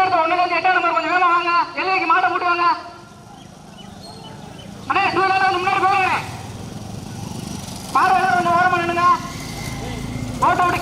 எடுத்த ஒண்ணுல இருந்து எட்டாம் நம்பர் கொஞ்சம் வேலை வாங்க. எல்லைக்கு மாட்டை போட்டுவாங்க அண்ணே டூ வீலர் முன்னாடி போகிறேன் பார்வை கொஞ்சம் ஓரமா நின்னுங்க ஓட்ட விட்டு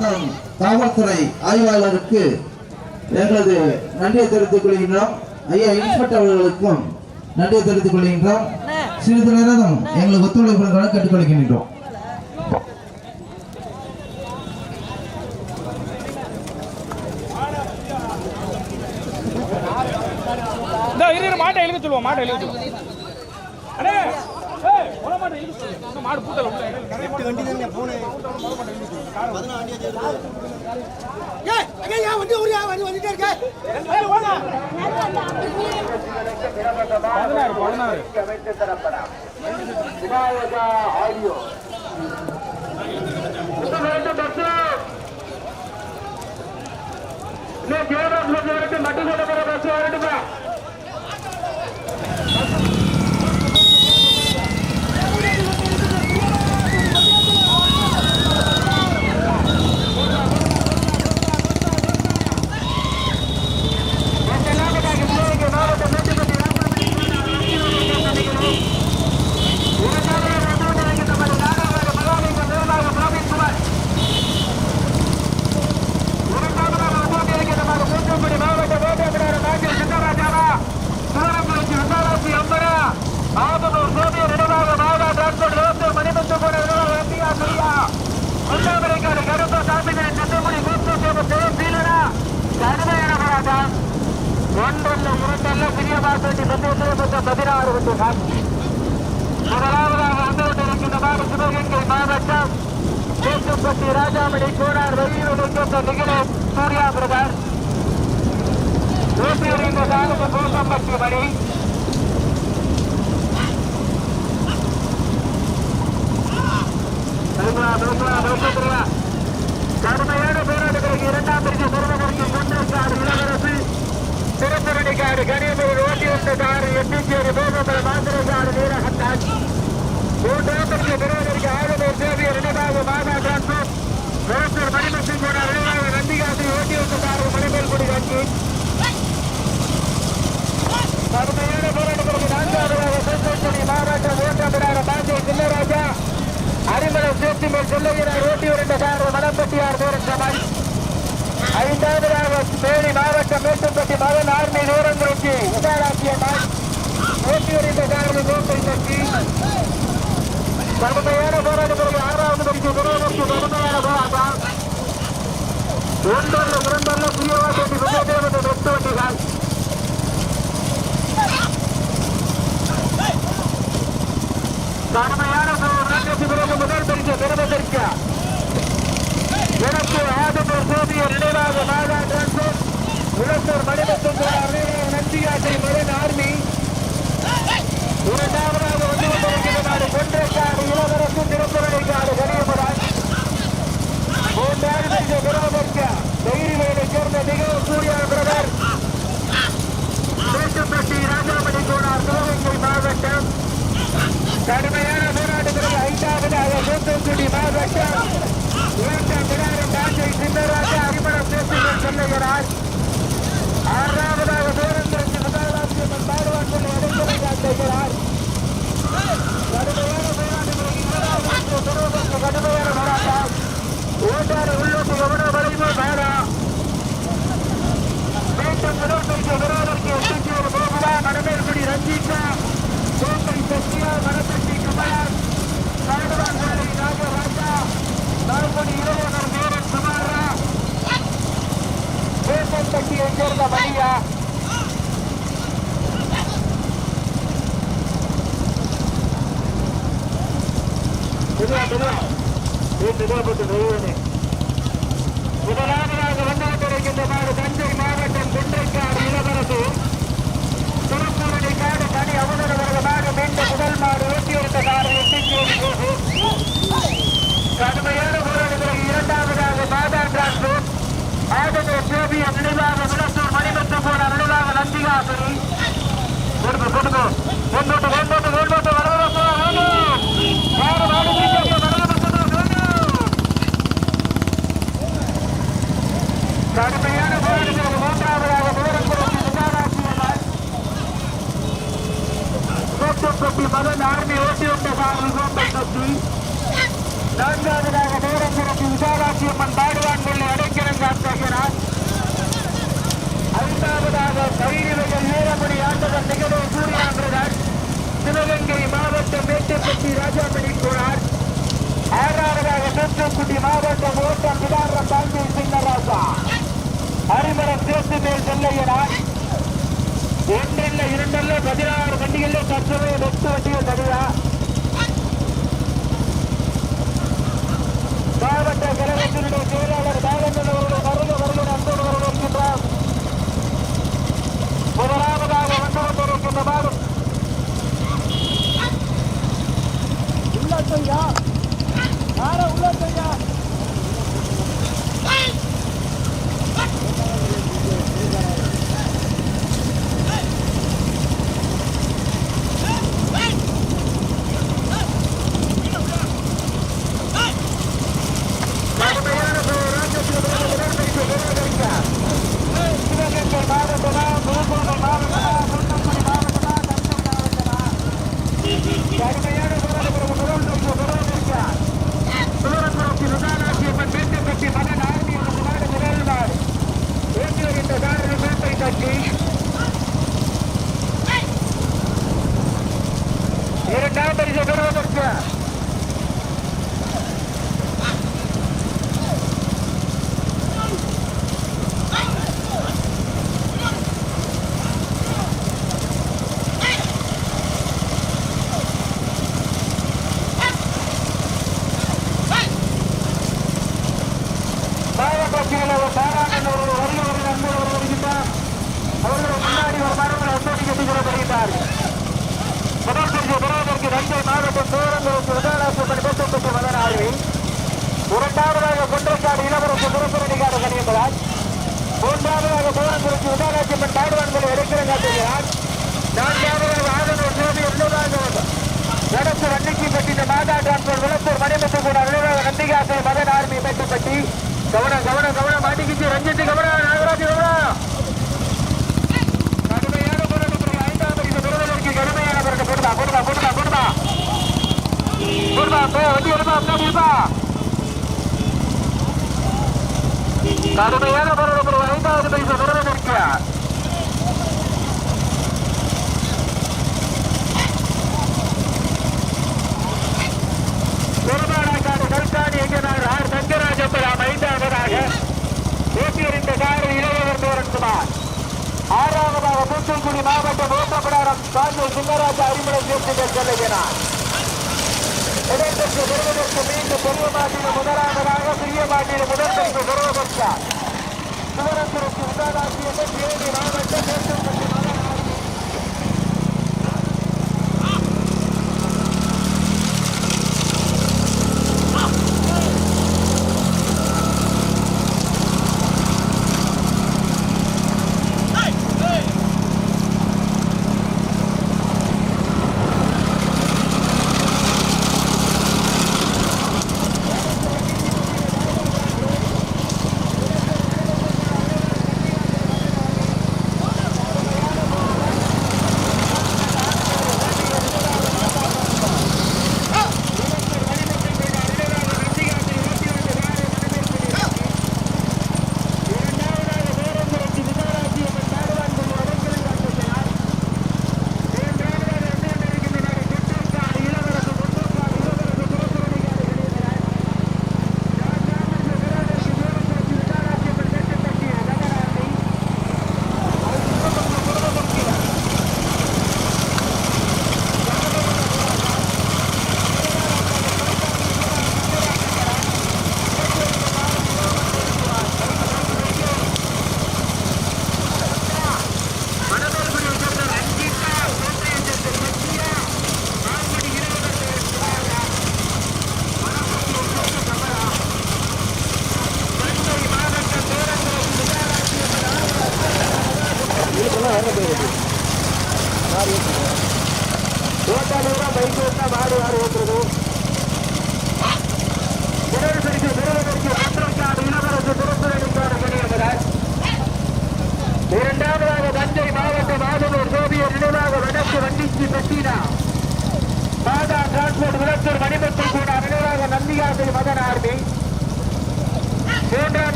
மாவட்டம் காவல்துறை ஆய்வாளருக்கு எங்களது நன்றியை தெரிவித்துக் கொள்கின்றோம். ஐயா இன்ஸ்பெக்டர் அவர்களுக்கும் நன்றியை தெரிவித்துக் கொள்கின்றோம். சிறிது நேரம் எங்களுக்கு ஒத்துழைப்பு கேட்டுக்கொள்கின்றோம் கொள்கின்றோம். மாட்டை எழுதி சொல்லுவோம் மாட்டை எழுதி சொல்லுவோம். மாடு பூட்டல உள்ள இடையில நிறைய மாடு வண்டி தானே போனே பதினாறு பதினாறு இன்னும் ஜெயராஜ் பஸ் வரட்டும் மட்டும் சொல்ல போற பஸ் வரட்டுமா ஒன்றல்ல இரண்டல்ல சிறிய மாசத்தி பத்து பதினாறு விட்டுகள் முதலாவதாக வந்து கொண்டிருக்கின்றனர் சிவகங்கை மாவட்டம் தேசப்பட்டி ராஜாமணி கோடார் வெளியூர் என்கின்ற நிகழ் சூர்யா பிரதர் ஊட்டியுடைய தாலுக்கு பூசம்பட்டி மணி. கடுமையான போராட்டத்திற்கு இரண்டாம் பிரிவு பெறுவதற்கு முன்னேற்றாடு இளவரசு திருப்பரணிக்காடு கனியமூர் ஓட்டி வந்த காடு எட்டிச்சேரி போகம்பல மாந்திரை காடு வீரகத்தாஜ் மூன்றாம் ஆளுநர் சேவியர் நினைவாக மாதா டிரான்ஸ்போர்ட் ரோசர் மணிமசிங் கூட நினைவாக நந்திகாசி ஓட்டி வந்த காடு மணிமேல் கடுமையான போராட்டத்திற்கு நான்காவதாக பாண்டிய சில்லராஜா சேர்த்து மேல் செல்லுகிறார் ஓட்டி வருகின்ற மணப்பட்டியார் ஐந்தாவதாக தேனி மாவட்டம் மேட்டுப்பட்டி மகன் ஆர்மி தூரங்களுக்கு உதாராட்சிய நாள் ஓட்டி வருகின்ற கார் கோட்டை கட்சி கடுமையான போராட்டத்திற்கு ஆறாவது பரிசு பெறுவதற்கு கடுமையான போராட்டம் ஒன்றல்ல இரண்டல்ல விஜயதேவத்தை வெட்டு வண்டிகள் கடுமையான போராட்டத்திற்கு பிறகு முதல் பரிசு பெறுவதற்கு எனக்கு ஆதமர் சோதிய நினைவாக மாதா டிரான்ஸ்போர்ட் உழத்தூர் மணிமத்தம் நந்தியாசை மரன் ஆர்மி இரண்டாவதாக வந்து கொண்டிருக்கிறார் கொன்றைக்காடு இளவரசு திருப்பரணிக்காடு கனியமராஜ் மூன்றாவது பரிசு பெறுவதற்கு தைரியவேலை சேர்ந்த நிகழ்வு சூர்யா பிரதர். மேட்டுப்பட்டி ராஜாமணி கோனார் சிவகங்கை மாவட்டம். கடுமையான போராட்டத்திற்கு ஐந்தாவது தூத்துக்குடி மாவட்டம். இரண்டாம் விடாரம் தாக்கை சின்னராஜா அரிமளம் பேசுகின்ற மெதுவா மெதுவா ஏ மெதுவா போட்டு மெதுவானே முதலாவதாக வந்து மாடு தஞ்சை மாவட்டம் குன்றைக்காடு இளவரசு திருப்பூரணி காடு தனி அவசர வருடமாக மீண்ட முதல் மாடு ஓட்டி எடுத்த காடு எண்ணிக்கை கடுமையான போராட்டத்தில் இரண்டாவதாக மாதா டிரான்ஸ்போர்ட் ஆதரவு சேபியம் நினைவாக விளத்தூர் மணிமத்து போன நினைவாக நந்திகாசரி கொடுங்க கொடுங்க வேண்டோட்டு வேண்டோட்டு வேண்டோட்டு வரவரப்போ வேண்டும் யாரு நாடு பிடிக்க வரவரப்போ வேண்டும் கடுமையான போராட்டத்தில் மூன்றாவதாக தூரக்குறிச்சி விசாலாட்சியம்மாள் கோட்டுப்பட்டி மதன் ஆர்மி ஓட்டிவிட்ட சாரதி கோட்டை தொட்டி நான்காவதாக தூரக்குறிச்சி தூத்துக்குடி மாவட்டம் ஓட்டம் விதாரம் பாண்டி சின்னராசா அரிமரம் சேர்த்து மேல் செல்லையனார் ஒன்றல்ல இரண்டல்ல பதினாறு வண்டிகளில் தற்சமய வெட்டு வண்டிகள் தனியா? மாவட்ட கழகத்தினுடைய செயலாளர் பாலந்தன் அவர்கள் வருக வருக அன்போடு வரவேற்கின்றார். முதலாவதாக வந்து கொண்டிருக்கின்ற மாதம் உள்ளத்தையா யார உள்ளத்தையா கடுமையான போராட்டத்தில் உடன்படிக்கை நிறைவேறிக்க சிவகங்கை மாவட்டமா புதுக்கோட்டை மாவட்டமா தூத்துக்குடி மாவட்டமா தஞ்சை மாவட்டமா கடுமையான போராட்டத்தில் உடன்படிக்கை நிறைவேறிக்க சிவரங்குளத்தி விசாலாட்சியம்மன் மேட்டுப்பட்டி மகன் ஆர்மி ஒரு நாடு முதல் நாடு ஏற்றி வருகின்ற காரணம் மேட்டை தட்டி இரண்டாம் பரிசு பெறுவதற்கு மாவட்ட செயலர் பாராளுமன்ற ஒரு வருக வருக அன்பு வருகின்றார் அவர்கள் முன்னாடி ஒரு மரங்களை ஒப்படி கட்டிக் கொள்ளப்படுகின்றார்கள் முதல் பரிசு பெறுவதற்கு தஞ்சை மாவட்டம் தூரங்களுக்கு விசாலாசியம்மன் பேசப்பட்டு மதனார்கள் இரண்டாவதாக குன்றக்காடு இளவரசு திருப்பரணிக்காடு கணியம்பராஜ் மூன்றாவதாக தூரங்குறிச்சி விசாலாசியம்மன் பாடுவான்களை இடைக்கிறம் காட்டுகிறார் நான்காவதாக ஆதனூர் சேவை உள்ளதாக வடக்கு வன்னிக்கு மாதா டிரான்ஸ்போர்ட் விளப்பூர் மணிமுத்து கூட அலுவலக நந்திகாசை மதன் ஆர்மி மேட்டுப்பட்டி கவனம் கவனம் கவனம். மாட்டிக்கிச்சு. ரஞ்சித்து கவனம். நாகராஜ் கவனம். கடுமையான போராட்டத்தில் ஐந்தாம் பரிசு பெறுவதற்கு கடுமையான போராட்டம். வண்டி எடுப்பா இருப்பா. கடுமையான போராட்டத்தில் ஐந்தாவது பரிசு பெறுவதற்கு இளையவர் ஆறாவதாக தூத்துக்குடி மாவட்டம் ஓட்டப்படாரம் சாமி சிங்கராஜ அறிமுறை சேர்த்துகள் செல்லுகிறார். இடத்திற்கு வருவதற்கு மீண்டும் பெரிய மாட்டின முதலாவதாக சிறிய மாட்டின முதற்பெற்று வருவதற்கு சுவரத்திற்கு உதாராசியத்தை தேனி மாவட்டம் மேற்கொண்டு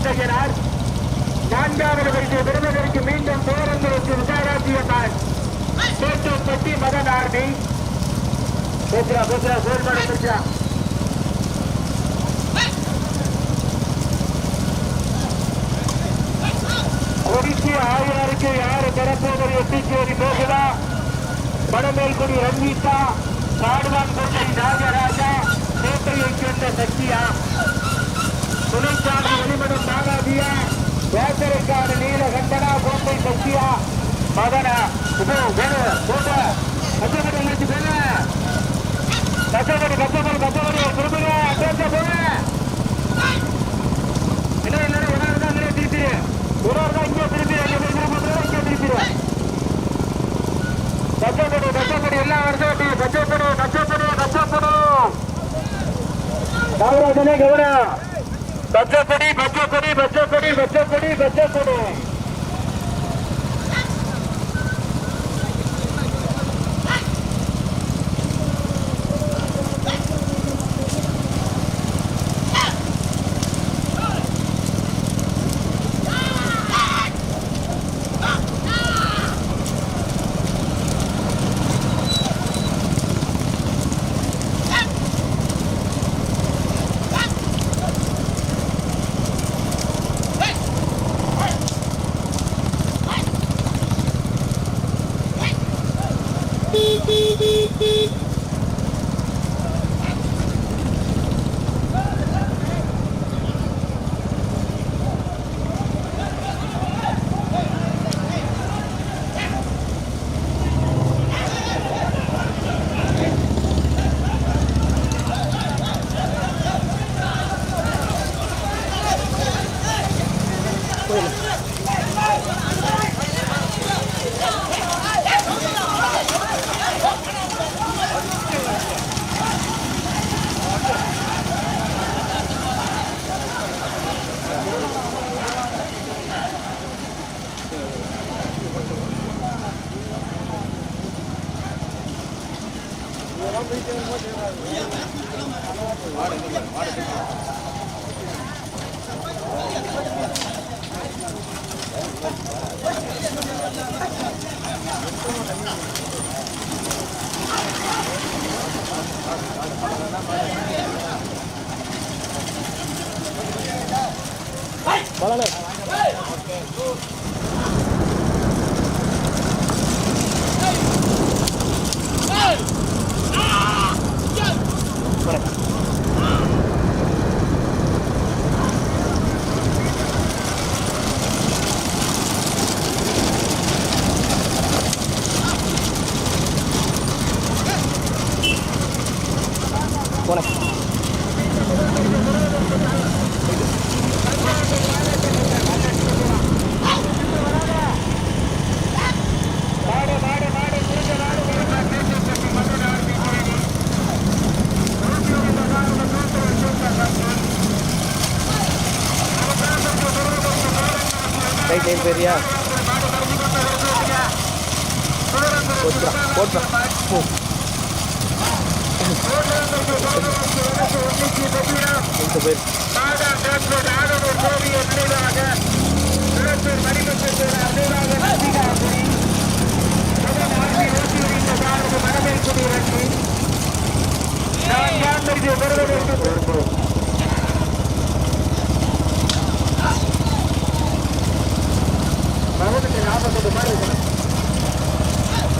அடைக்கிறங்காட்டுகிறார் நான்காவது பரிசு பெறுவதற்கு மீண்டும் பேரங்கோசி விசாலாட்சி அம்மன் கோட்டப்பட்டி மதனார்டி பேசுறா பேசுறா கோல்மாடு பேசுறா. ஒடிசி ஆயிரருக்கு யாரு பெறப்போவது எட்டிச்சேரி போகுதா வடமேல்குடி ரஞ்சிதா காடுவான்கோட்டை ராஜராஜா கோட்டையைச் சேர்ந்த சக்தியா. துணைச்சாமி வெளிமடம் நாகாதியா வேசரைக்காடு நீலகண்டனா கோட்டை சக்தியா மதனா இதோ வேணு போட்ட கச்சப்படி இழுத்து போன கச்சப்படி கச்சப்படி கச்சப்படி திரும்புங்க பேச போன என்ன இல்லைன்னா ஒரு ஆள் தான் அங்கே திருப்பிடு ஒரு ஆள் தான் இங்கே திருப்பிடு இங்கே போய் திரும்ப இங்கே திருப்பிடு கச்சப்படி கச்சப்படி எல்லாம் வருது கச்சப்படி கச்சப்படி கச்சப்படி நாகராஜனே கவனம் பச்சப்படி பச்சப்படி பச்சப்படி பச்சப்படி கொஞ்சம் போயிரு மாதா டாக்டர் ஆடவர் கோவியர் நினைவாக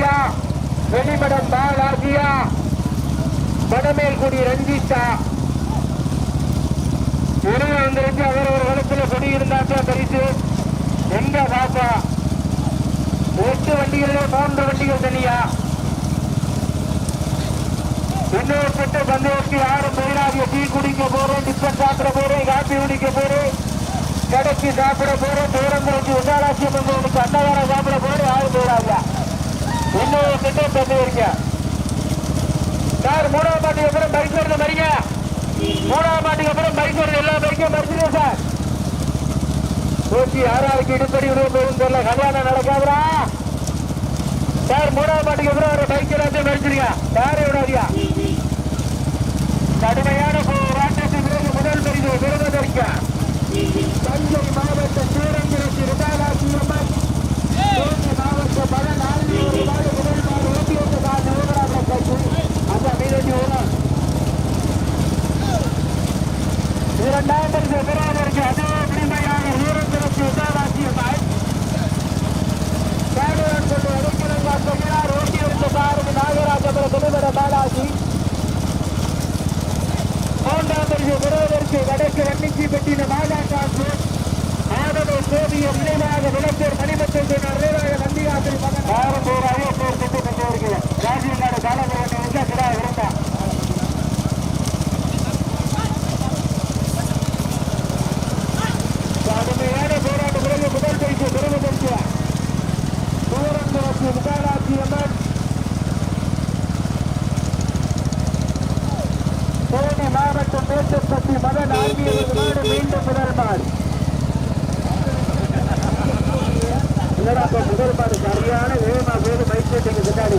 ஆசியா வெளிமடம் பால் ஆசியா வடமேல்குடி ரஞ்சிதா உணவு வந்திருக்கு அவர் ஒரு வளத்துல கொடி இருந்தாச்சா பரிசு எங்க பாப்பா? எட்டு வண்டிகளே மூன்று வண்டிகள் தனியா? இன்னொருப்பட்ட பந்தயத்தில் யாரும் போயிடாதிய டீ குடிக்க போறேன் டிஃபன் சாப்பிட போறேன் காப்பி குடிக்க போறேன் கடைக்கு சாப்பிட போறேன் பேரம்பரத்து உதாராசியம் உங்களுக்கு அன்னதான தந்துருக்கீங்க சார் மூணாவது அப்புறம் பைக் வருது மூணாவது பாட்டுக்கு அப்புறம் பைக் வருது எல்லா பைக்கும் மறுக்கிறீங்க ஒரு பைக் முதல் பரிசு மாவட்ட சீரங்கிரத்தி ரிதாலாசி அம்மா மாவட்ட இரண்டாயிரத்தி பதினாறு முதல் பாடு சரியான வேகமாக பயிற்சி பின்னாடி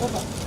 봐봐.